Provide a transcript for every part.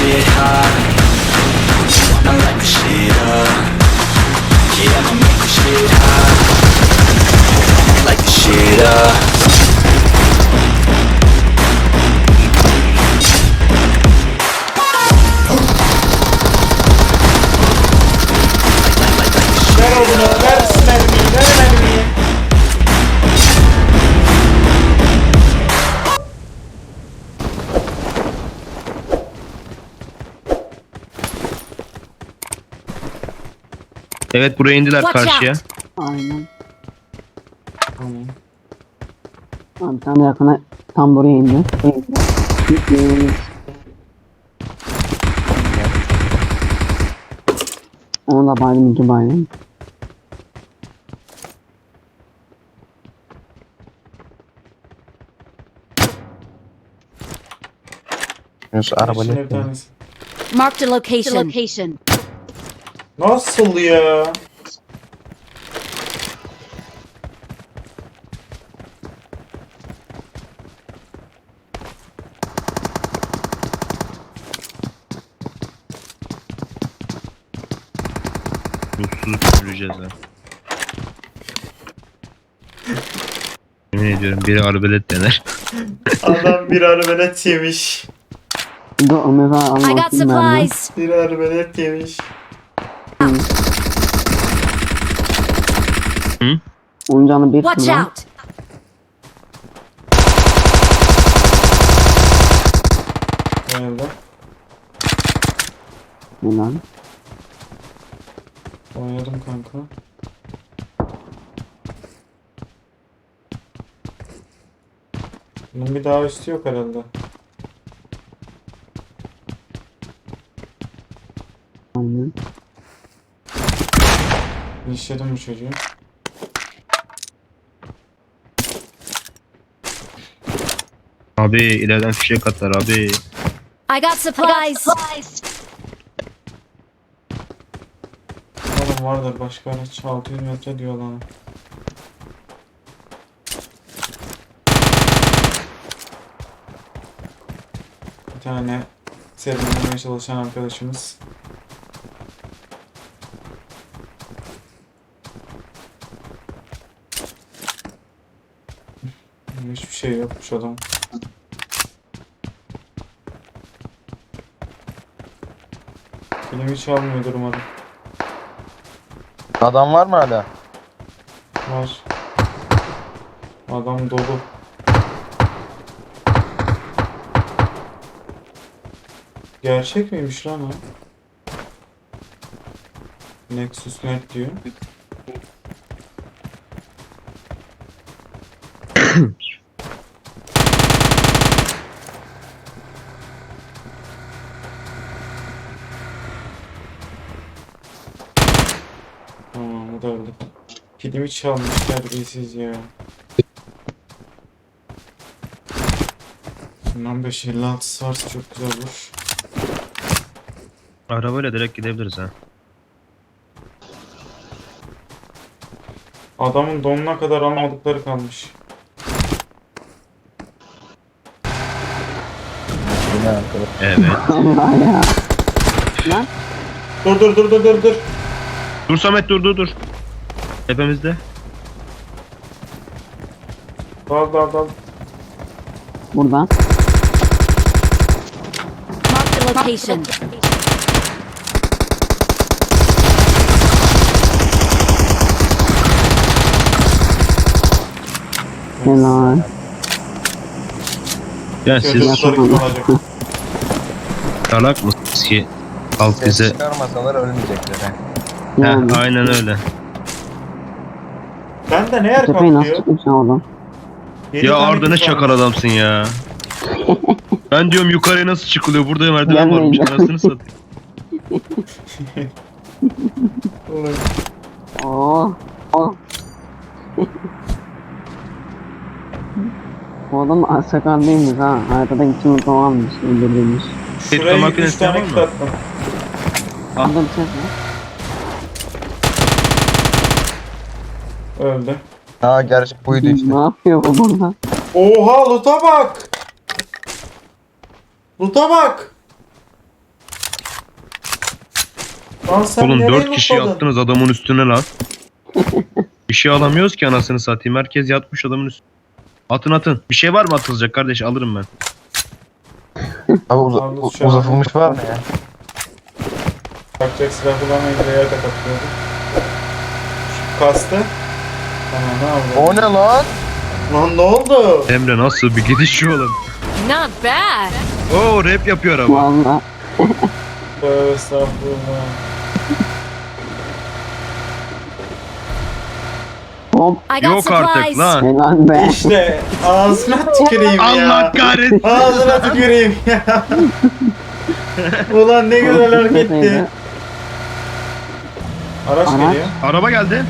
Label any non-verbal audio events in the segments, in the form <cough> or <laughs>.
shit hot. I'ma light the shit up. Yeah, I'ma make shit hot. Light the shit up. Evet buraya indiler Watch karşıya. out! Aynen. Tamam. Bir tane yakına tam buraya indi. Ee, Onu da baydım iki baydım. Yunus araba bir tanesi. Marked a location. location. Nasıl ya? Mutsuz süreceğiz ha. Yemin ediyorum biri arbelet dener. Adam bir arbelet yemiş. Ömer'e I got supplies. Bir arbelet yemiş. Onun canı bir Watch kılan. out! Nerede? Helal. Oynadım kanka. Bunun bir daha üstü yok herhalde. Aynen. İşledim bu çocuğu. Abi ileriden fişek atar abi. I got supplies. Oğlum vardır başka araç 600 metre diyor lan. Bir tane serinlemeye çalışan arkadaşımız. Hiçbir şey yokmuş adam. Film hiç almıyordur umarım. Adam var mı hala? Var. Adam dolu. Gerçek miymiş lan o? Nexus Net diyor. Da öldü. Kilimi çalmış terbiyesiz ya. Bundan 556 varsa çok güzel olur. Arabayla direkt gidebiliriz ha. Adamın donuna kadar almadıkları kalmış. Evet. <laughs> Dur dur dur dur dur dur. dur Samet dur dur dur. Tepemizde. Dal dal dal. buradan. Marked a location. Helal. Ya siz Çocukları kim alacak? salak mısınız ki? Halk Ses bize... çıkarmasalar ölmeyecekler. he. Yani. Heh, aynen öyle. Ben de ne yer Tepeyi nasıl kaplıyor? çıkmışsın oradan? Yedi Ya tane Arda ne kız çakal varmış. adamsın ya. <laughs> ben diyorum yukarıya nasıl çıkılıyor? Burada merdiven varmış. Gelmeyin. Anasını satayım. Ulan, Oo. Oh. O adam sakal değilmiş ha. Haritada iki mutlu almış. Öldürülmüş. Şuraya üç makinesi tane var mı? kit attım. Bir ses. Öldü. Ha gerçek buydu işte. Ne yapıyor bu burada? Oha loot'a bak. Loot'a bak. Lan sen Oğlum nereye 4 kişi yattınız adamın üstüne lan. <laughs> Bir şey alamıyoruz ki anasını satayım. Herkes yatmış adamın üstüne. Atın atın. Bir şey var mı atılacak kardeş alırım ben. Abi uza- Abi u- şu an- uzatılmış var mı ya? Bakacak silah kullanmayı bir yerde kapatıyordu. Şu Kastı. O ne lan? Lan ne oldu? Emre nasıl bir gidiş oğlum. Not bad. Oo rap yapıyor ama. Valla. Tövbe estağfurullah. Hop. I got Yok artık supplies. lan. Helal be. İşte ağzına tüküreyim ya. Allah kahretsin. Ağzına tüküreyim ya. Ulan ne güzel hareketti. Araç Araç. geliyor. Araba geldi.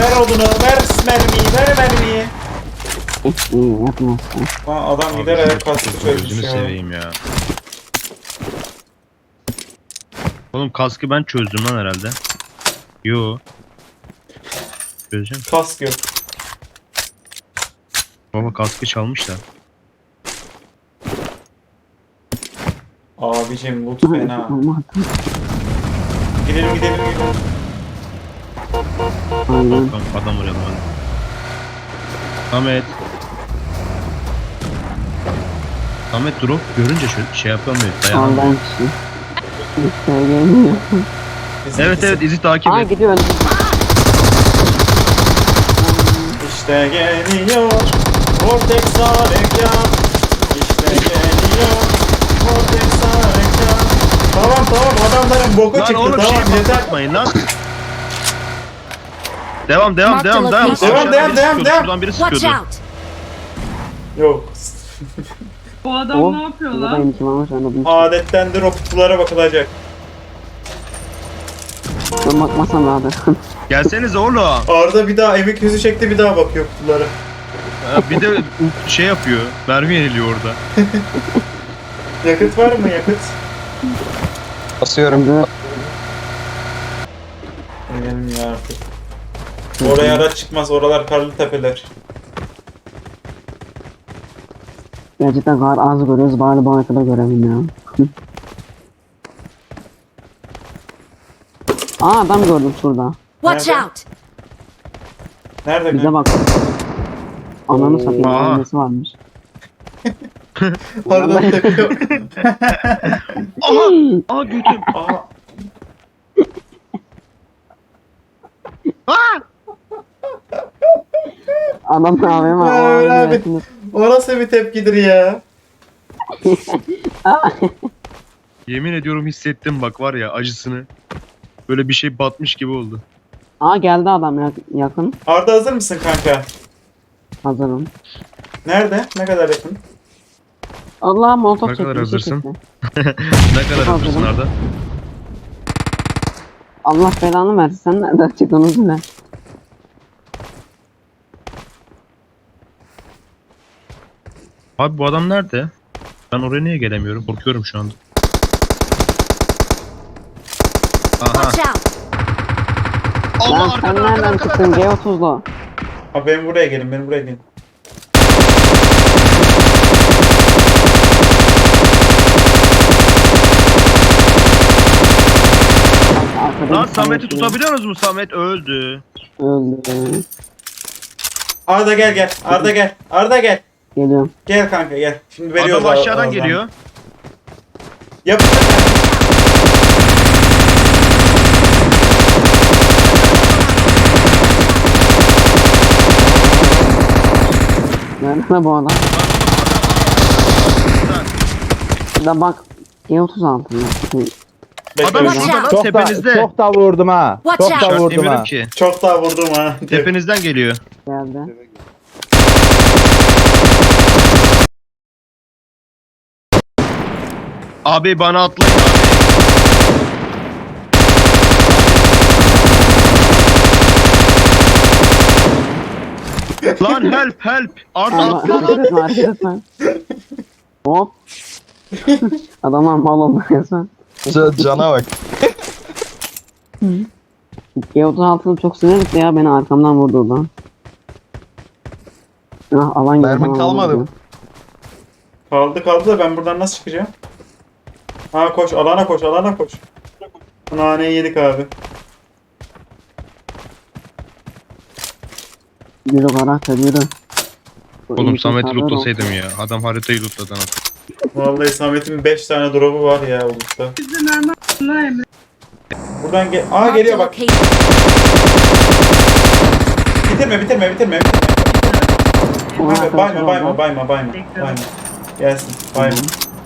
Ver odunu, ver mermiyi, ver mermiyi. Hiç iyi yapmazsın. Lan adam gider ayak kastı çözmüş Gözünü ya. seveyim ya. Oğlum kaskı ben çözdüm lan herhalde. Yo. Çözeceğim. Kask yok. Baba kaskı çalmışlar. Abicim bu fena. Gidelim gidelim gidelim. Aynen. Adam vuralım hadi. Samet. Samet drop görünce şöyle şey yapamıyor. Dayanamıyor. Kişi. Gelmiyor. Evet evet izi takip Aa et. gidiyor. İşte geliyor. Vortex harekat. İşte geliyor. Vortex harekat. Tamam tamam adamların boku Lan çıktı oğlum tamam şeyi yeter. patlatmayın lan. Devam devam Mark devam devam. location. Devam, devam, biri devam, devam. Şuradan biri Watch sıkıyordu. out. Yok. <laughs> Bu adam Hop. ne yapıyor da lan? intim almış anladım. Adettendir o kutulara bakılacak. Ben bakmasam rahat <laughs> Gelsenize oğlum. Arda bir daha emek yüzü çekti bir daha bakıyor kutulara. Ha, bir de şey yapıyor. Mermi yeniliyor orada. <laughs> Yakıt var mı yakıt? Basıyorum. Benim ya artık. Oraya araç çıkmaz oralar karlı tepeler. gerçekten kar az görüyoruz. Bari bana kadar görelim ya. Aa adam gördüm şurada. Watch Nerede? out. Nerede? Bize bak. Ananı satayım. Aa. Annesi varmış. Arda tepiyor. Aha! Aa götüm. Aha. Ne. Ya o öyle abi. O nasıl bir tepkidir ya? <laughs> Yemin ediyorum hissettim bak var ya acısını. Böyle bir şey batmış gibi oldu. Aa geldi adam ya- yakın. Arda hazır mısın kanka? Hazırım. Nerede? Ne kadar yakın? Allah molotof Ne çekti. kadar bir şey hazırsın? çekti. <laughs> ne kadar hazırım. Arda? Allah belanı versin. Sen nereden çıktın onu söyle. Abi bu adam nerede? Ben oraya niye gelemiyorum? Korkuyorum şu anda. Aha. Watch out. Allah Lan sen arkadan nereden arkadan çıktın G30'lu? Abi benim buraya gelin, benim buraya gelin. Arkada Lan Samet'i tutabiliyor musunuz? Samet öldü. Öldü. Arda gel gel, Arda gel, Arda gel. Geliyorum. Gel kanka gel. Şimdi veriyoruz Adam ağ- aşağıdan ağızdan. geliyor. Kanka. Nerede bu adam? Şurada bak. G36 ya. Adam out. lan Çok da, tepenizde. çok da vurdum ha. Watch çok out. da vurdum ha. İşaretlemiyorum ki. Çok daha vurdum ha. Tepenizden geliyor. Geldi. Abi bana atlayın abi. Lan help help. Arda Ama atla lan. hareket etme hareket etme. Hop. Adamlar mal oldu resmen. Ca- Cana bak. G36'ım çok sinir etti ya beni arkamdan vurdu lan. Ah alan geldi. Mermin alan kalmadı mı? Kaldı kaldı da ben buradan nasıl çıkacağım? Ha koş alana koş alana koş. Naneyi yedik abi. Yürü karakter yürü. Bu Oğlum Samet'i o. lootlasaydım ya. Adam haritayı lootladı anasını. Vallahi Samet'in 5 tane drop'u var ya olursa. Bizi mermi attın Emre. Buradan gel. Aa geliyor bak. Bitirme bitirme bitirme bayma bayma bayma bayma. Bayma. Gelsin bayma.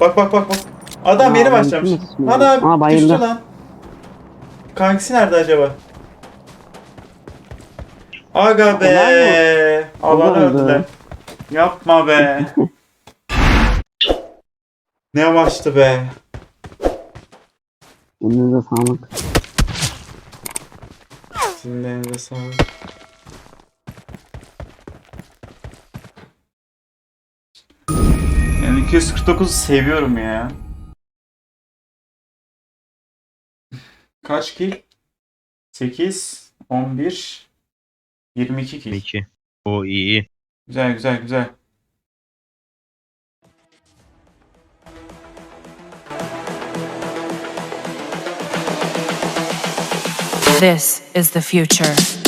Bak bak bak bak. Adam Aa, yeni başlamış. kim ismi? Ana Aa, bayıldı. düştü lan. Kankisi nerede acaba? Aga be. Alanı Olay mı? öldüler. Yapma be. <laughs> ne yavaştı be. Elinize sağlık. Sizin de elinize sağlık. Yani 249'u seviyorum ya. Kaç kill? 8, 11, 22 kill. 2. O iyi iyi. Güzel güzel güzel. This is the future.